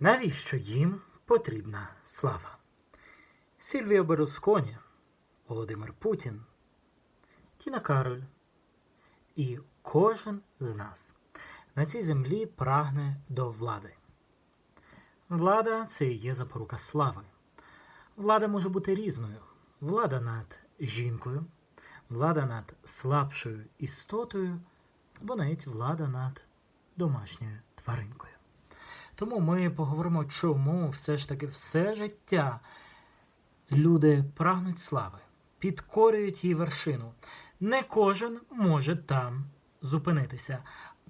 Навіщо їм потрібна слава? Сільвіо Берлусконі, Володимир Путін, Тіна Кароль і кожен з нас на цій землі прагне до влади. Влада це і є запорука слави. Влада може бути різною. Влада над жінкою, влада над слабшою істотою, або навіть влада над домашньою тваринкою. Тому ми поговоримо, чому все ж таки все життя люди прагнуть слави, підкорюють її вершину. Не кожен може там зупинитися.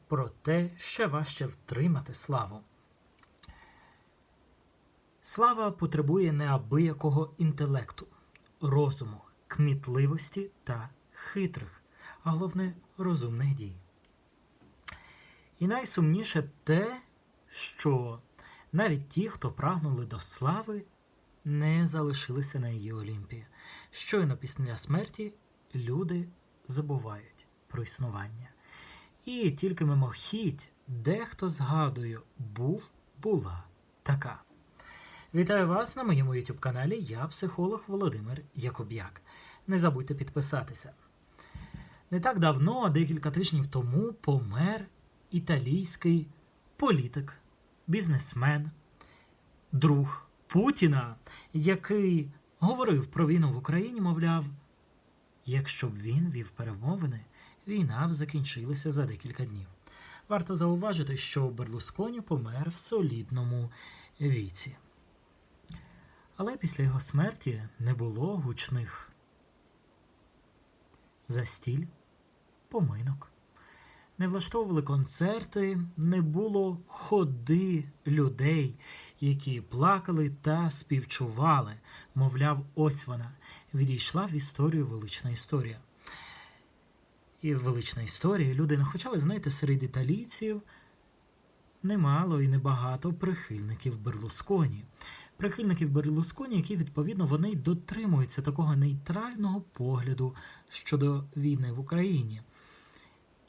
Проте ще важче втримати славу. Слава потребує неабиякого інтелекту, розуму, кмітливості та хитрих, а головне розумних дій. І найсумніше те, що навіть ті, хто прагнули до слави, не залишилися на її Олімпії. Щойно після смерті люди забувають про існування. І тільки мимохідь дехто згадує, був, була така. Вітаю вас на моєму YouTube каналі. Я психолог Володимир Якоб'як. Не забудьте підписатися. Не так давно, декілька тижнів тому, помер італійський політик, бізнесмен, друг Путіна, який говорив про війну в Україні, мовляв, якщо б він вів перемовини, війна б закінчилася за декілька днів. Варто зауважити, що Берлусконі помер в солідному віці. Але після його смерті не було гучних застіль, поминок. Не влаштовували концерти, не було ходи людей, які плакали та співчували. Мовляв, ось вона відійшла в історію велична історія. І велична історія людина. Хоча ви знаєте, серед італійців немало і небагато прихильників Берлусконі. Прихильників Берлусконі, які відповідно вони дотримуються такого нейтрального погляду щодо війни в Україні.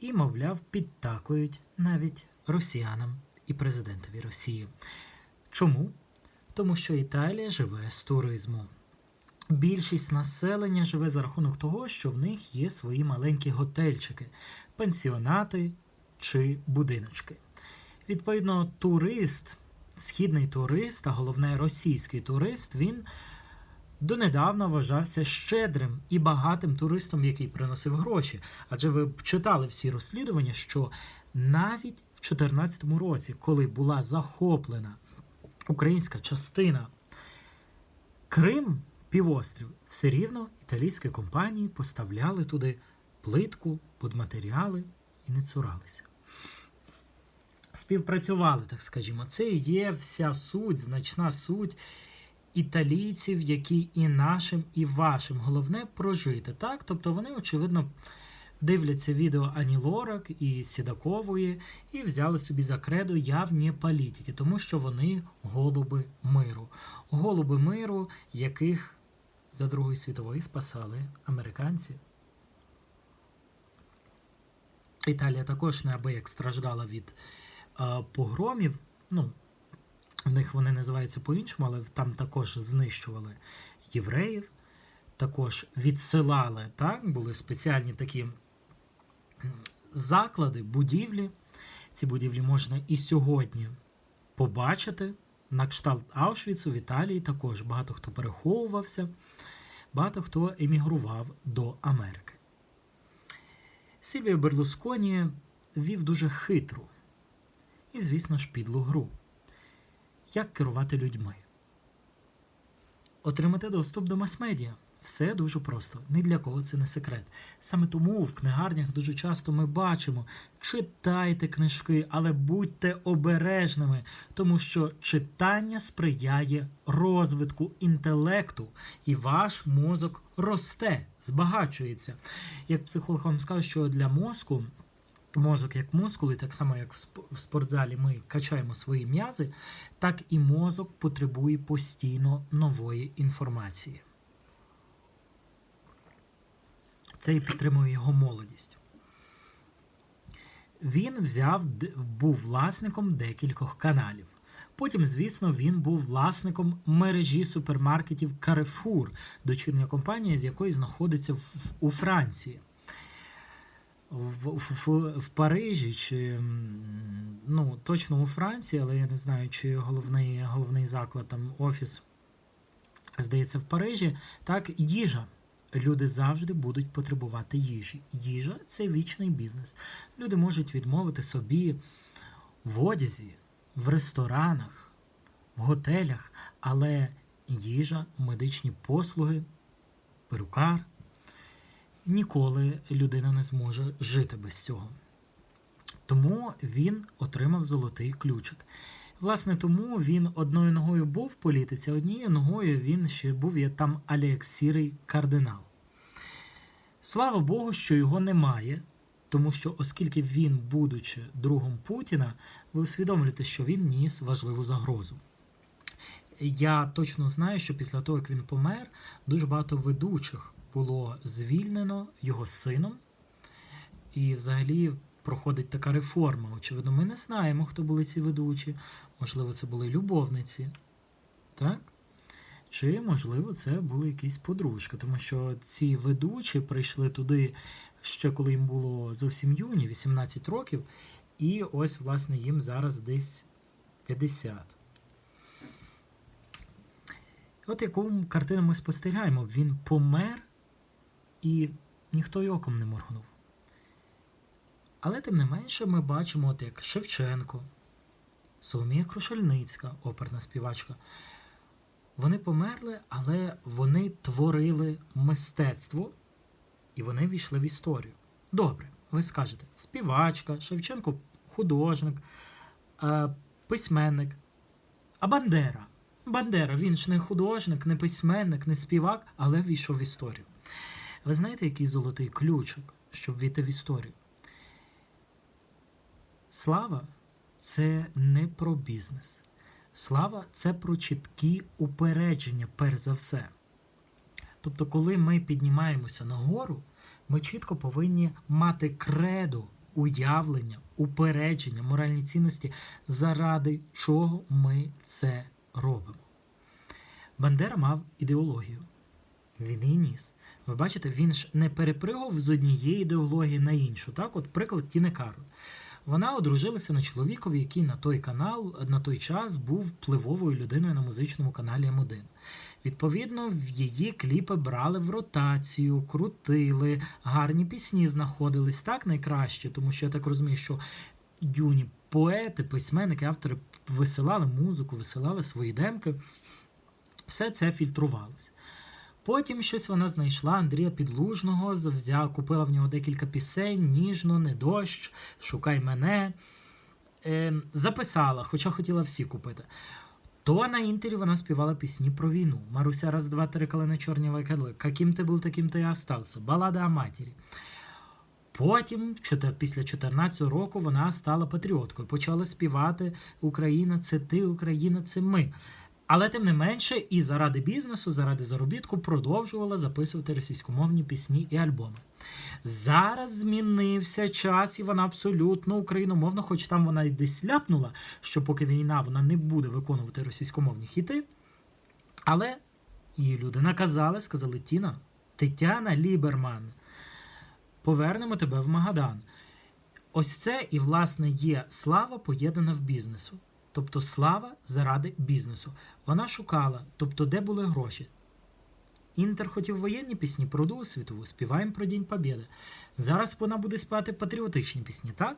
І, мовляв, підтакують навіть росіянам і президентові Росії. Чому? Тому що Італія живе з туризму. Більшість населення живе за рахунок того, що в них є свої маленькі готельчики, пансіонати чи будиночки. Відповідно, турист, східний турист, а головне російський турист, він донедавна вважався щедрим і багатим туристом, який приносив гроші. Адже ви читали всі розслідування, що навіть в 2014 році, коли була захоплена українська частина Крим, півострів, все рівно італійські компанії поставляли туди плитку, будматеріали і не цуралися. Співпрацювали, так скажімо. Це і є вся суть, значна суть італійців, які і нашим, і вашим. Головне прожити. так? Тобто вони, очевидно, дивляться відео Ані Лорак і Сідакової і взяли собі за кредо явні політики, тому що вони голуби миру. Голуби миру, яких за Другої світової спасали американці. Італія також неабияк страждала від е, погромів. Ну, в них вони називаються по-іншому, але там також знищували євреїв, також відсилали, так, були спеціальні такі заклади, будівлі. Ці будівлі можна і сьогодні побачити. На кшталт Аушвіцу в Італії також багато хто переховувався, багато хто емігрував до Америки. Сільвіо Берлусконі вів дуже хитру і, звісно ж, підлу гру. Як керувати людьми? Отримати доступ до мас-медіа. Все дуже просто. Ні для кого це не секрет. Саме тому в книгарнях дуже часто ми бачимо: читайте книжки, але будьте обережними, тому що читання сприяє розвитку інтелекту, і ваш мозок росте, збагачується. Як психолог вам скаже, що для мозку. Мозок як мускули, так само як в спортзалі ми качаємо свої м'язи, так і мозок потребує постійно нової інформації. Це і підтримує його молодість. Він взяв, був власником декількох каналів. Потім, звісно, він був власником мережі супермаркетів Carrefour, дочірня компанія, з якої знаходиться у Франції. В, в, в, Парижі чи ну, точно у Франції, але я не знаю, чи головний, головний заклад, там офіс, здається, в Парижі. Так, їжа. Люди завжди будуть потребувати їжі. Їжа це вічний бізнес. Люди можуть відмовити собі в одязі, в ресторанах, в готелях, але їжа, медичні послуги, перукар ніколи людина не зможе жити без цього. Тому він отримав золотий ключик. Власне, тому він одною ногою був в політиці, а однією ногою він ще був є там Алексірий кардинал. Слава Богу, що його немає, тому що, оскільки він, будучи другом Путіна, ви усвідомлюєте, що він ніс важливу загрозу. Я точно знаю, що після того, як він помер, дуже багато ведучих було звільнено його сином. І взагалі проходить така реформа. Очевидно, ми не знаємо, хто були ці ведучі. Можливо, це були любовниці, так? Чи, можливо, це були якісь подружки, тому що ці ведучі прийшли туди ще коли їм було зовсім юні, 18 років, і ось, власне, їм зараз десь 50. От яку картину ми спостерігаємо. Він помер, і ніхто й оком не моргнув. Але тим не менше ми бачимо, от як Шевченко, Соломія Крушельницька, оперна співачка. Вони померли, але вони творили мистецтво і вони війшли в історію. Добре, ви скажете, співачка, Шевченко художник, е, письменник. А Бандера. Бандера, він ж не художник, не письменник, не співак, але війшов в історію. Ви знаєте, який золотий ключик, щоб війти в історію? Слава це не про бізнес. Слава це про чіткі упередження, перш за все. Тобто, коли ми піднімаємося нагору, ми чітко повинні мати кредо, уявлення, упередження, моральні цінності, заради чого ми це робимо. Бандера мав ідеологію. Він її ніс. Ви бачите, він ж не перепригав з однієї ідеології на іншу. Так, от приклад Тіни Кароль. Вона одружилася на чоловікові, який на той канал, на той час був впливовою людиною на музичному каналі М1. Відповідно, в її кліпи брали в ротацію, крутили, гарні пісні знаходились так найкраще, тому що я так розумію, що юні поети, письменники, автори висилали музику, висилали свої демки. Все це фільтрувалось. Потім щось вона знайшла Андрія Підлужного, взяла, купила в нього декілька пісень, ніжно, не дощ, шукай мене. Е, записала, хоча хотіла всі купити. То на інтері вона співала пісні про війну. Маруся раз, два, три, коли на чорні викидали. Каким ти був, таким ти і остався. Балада о матері. Потім, після 14 року, вона стала патріоткою. Почала співати Україна, це ти, Україна, це ми. Але тим не менше, і заради бізнесу, заради заробітку продовжувала записувати російськомовні пісні і альбоми. Зараз змінився час, і вона абсолютно україномовна, хоч там вона й десь ляпнула, що поки війна вона не буде виконувати російськомовні хіти. Але її люди наказали, сказали: Тіна, Тетяна Ліберман, повернемо тебе в Магадан. Ось це і, власне, є слава поєднана в бізнесу. Тобто слава заради бізнесу. Вона шукала, тобто, де були гроші. Інтер хотів воєнні пісні про Другу світову, співаємо про День Побєди. Зараз вона буде співати патріотичні пісні, так?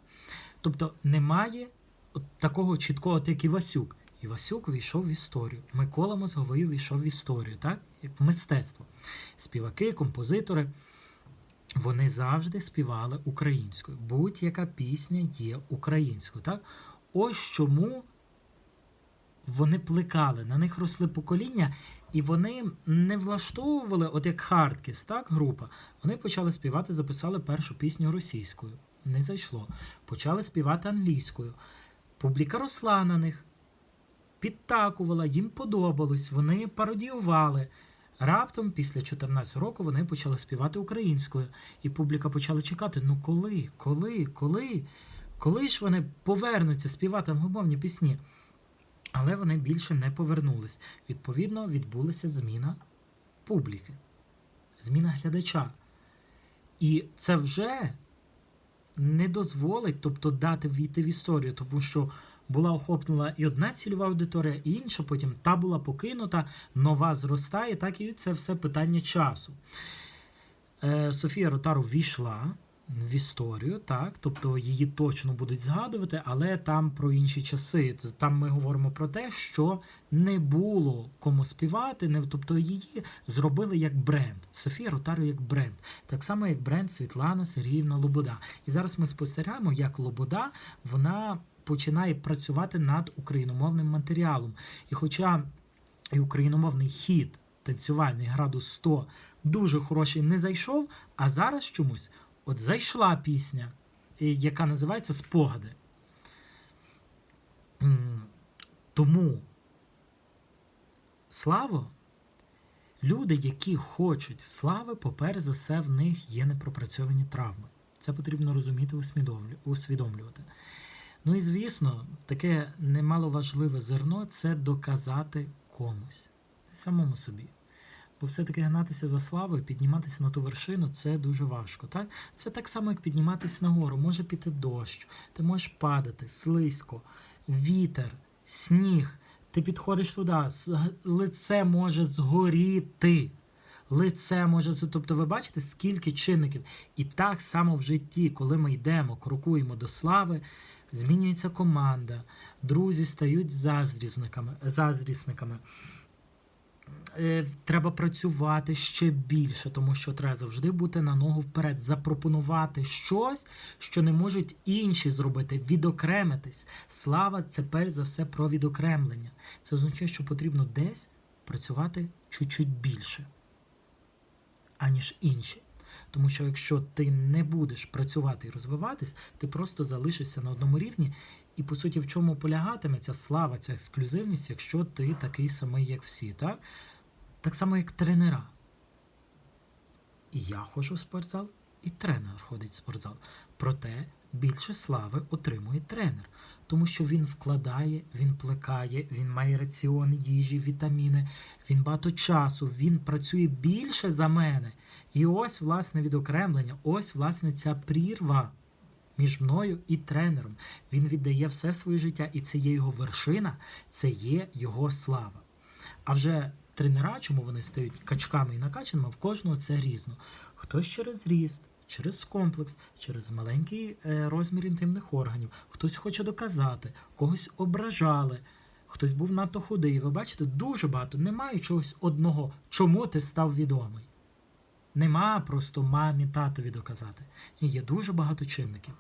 Тобто немає от такого чіткого, як Івасюк. Івасюк війшов в історію. Микола Мозговий війшов в історію, так? Як мистецтво. Співаки, композитори. Вони завжди співали українською. Будь-яка пісня є українською. Так? Ось чому вони плекали, на них росли покоління, і вони не влаштовували, от як Хардкіс, так, група. Вони почали співати, записали першу пісню російською. Не зайшло. Почали співати англійською. Публіка росла на них, підтакувала, їм подобалось, вони пародіювали. Раптом, після 14 року, вони почали співати українською, і публіка почала чекати: ну коли, коли, коли, коли ж вони повернуться співати англомовні пісні? Але вони більше не повернулись. Відповідно, відбулася зміна публіки, зміна глядача. І це вже не дозволить, тобто дати війти в історію, тому що була охоплена і одна цільова аудиторія, і інша, потім та була покинута, нова зростає, так і це все питання часу. Е, Софія Ротару війшла в історію, так, тобто її точно будуть згадувати, але там про інші часи. Там ми говоримо про те, що не було кому співати, не, тобто її зробили як бренд. Софія Ротару як бренд. Так само, як бренд Світлана Сергіївна Лобода. І зараз ми спостерігаємо, як Лобода вона починає працювати над україномовним матеріалом. І хоча і україномовний хід танцювальний градус 100 дуже хороший не зайшов, а зараз чомусь от зайшла пісня, яка називається Спогади. Тому слава, люди, які хочуть слави, поперед за все в них є непропрацьовані травми. Це потрібно розуміти, усвідомлювати. Ну і звісно, таке немаловажливе зерно це доказати комусь, самому собі. Бо все-таки гнатися за славою, підніматися на ту вершину це дуже важко. Так? Це так само, як підніматися нагору. Може піти дощ, ти можеш падати, слизько, вітер, сніг. Ти підходиш туди, лице може згоріти. Лице може, тобто ви бачите, скільки чинників. І так само в житті, коли ми йдемо, крокуємо до слави, змінюється команда, друзі стають заздрісниками. заздрісниками. Е, Треба працювати ще більше, тому що треба завжди бути на ногу вперед, запропонувати щось, що не можуть інші зробити, відокремитись. Слава це перш за все про відокремлення. Це означає, що потрібно десь працювати чуть-чуть більше, аніж інші. Тому що якщо ти не будеш працювати і розвиватись, ти просто залишишся на одному рівні. І по суті, в чому полягатиме ця слава, ця ексклюзивність, якщо ти такий самий, як всі, так? Так само, як тренера. І я ходжу в спортзал, і тренер ходить в спортзал. Проте більше слави отримує тренер, тому що він вкладає, він плекає, він має раціон їжі, вітаміни, він багато часу, він працює більше за мене. І ось, власне, відокремлення, ось, власне, ця прірва між мною і тренером. Він віддає все своє життя, і це є його вершина, це є його слава. А вже тренера, чому вони стають качками і накачаними, в кожного це різно. Хтось через ріст, через комплекс, через маленький е, розмір інтимних органів, хтось хоче доказати, когось ображали. Хтось був надто худий. Ви бачите, дуже багато. Немає чогось одного, чому ти став відомий. Нема просто мамі, татові доказати. Є дуже багато чинників.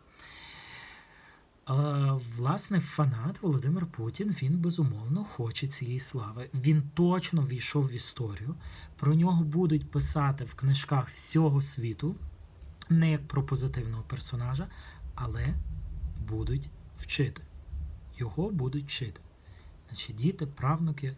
Власне, фанат Володимир Путін він безумовно хоче цієї слави. Він точно війшов в історію. Про нього будуть писати в книжках всього світу, не як про позитивного персонажа, але будуть вчити. Його будуть вчити. Значить, діти, правнуки.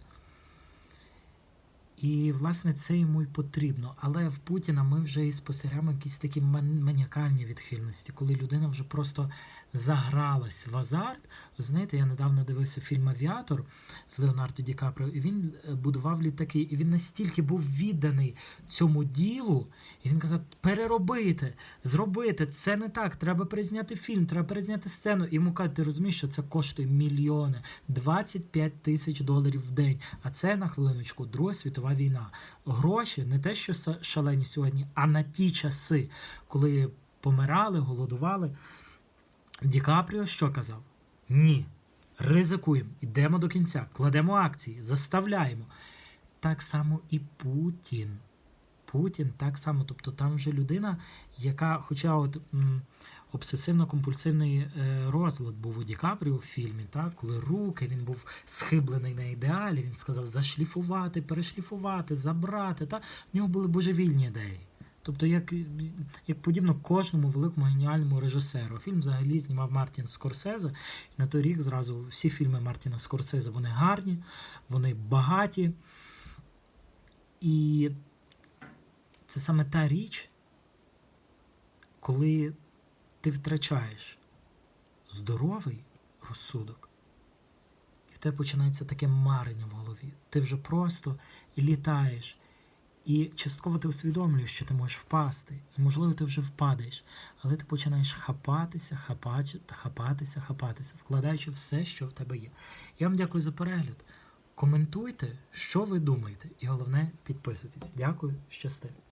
І, власне, це йому й потрібно. Але в Путіна ми вже і спостерігаємо якісь такі ман- маніакальні відхильності, коли людина вже просто загралась в азарт. Знаєте, я недавно дивився фільм Авіатор з Леонардо Ді Каприо, і він е, будував літаки, і він настільки був відданий цьому ділу, і він казав: переробити, зробити, це не так. Треба перезняти фільм, треба перезняти сцену. І йому кажуть, ти розумієш, що це коштує мільйони, 25 тисяч доларів в день. А це на хвилиночку Друга світова війна. Гроші не те, що шалені сьогодні, а на ті часи, коли помирали, голодували. Ді Капріо що казав? Ні. Ризикуємо, йдемо до кінця, кладемо акції, заставляємо. Так само і Путін. Путін так само. Тобто там вже людина, яка, хоча от обсесивно-компульсивний е, розлад був у Ді Капріо в фільмі, так, коли руки він був схиблений на ідеалі, він сказав зашліфувати, перешліфувати, забрати. Та? В нього були божевільні ідеї. Тобто, як, як подібно кожному великому геніальному режисеру. Фільм взагалі знімав Мартін Скорсезе. І на той рік зразу всі фільми Мартіна Скорсезе вони гарні, вони багаті. І це саме та річ, коли ти втрачаєш здоровий розсудок і в тебе починається таке марення в голові. Ти вже просто літаєш. І частково ти усвідомлюєш, що ти можеш впасти. І, можливо, ти вже впадаєш, але ти починаєш хапатися, хапати, хапатися, хапатися, вкладаючи все, що в тебе є. Я вам дякую за перегляд. Коментуйте, що ви думаєте, і головне, підписуйтесь. Дякую, щасти.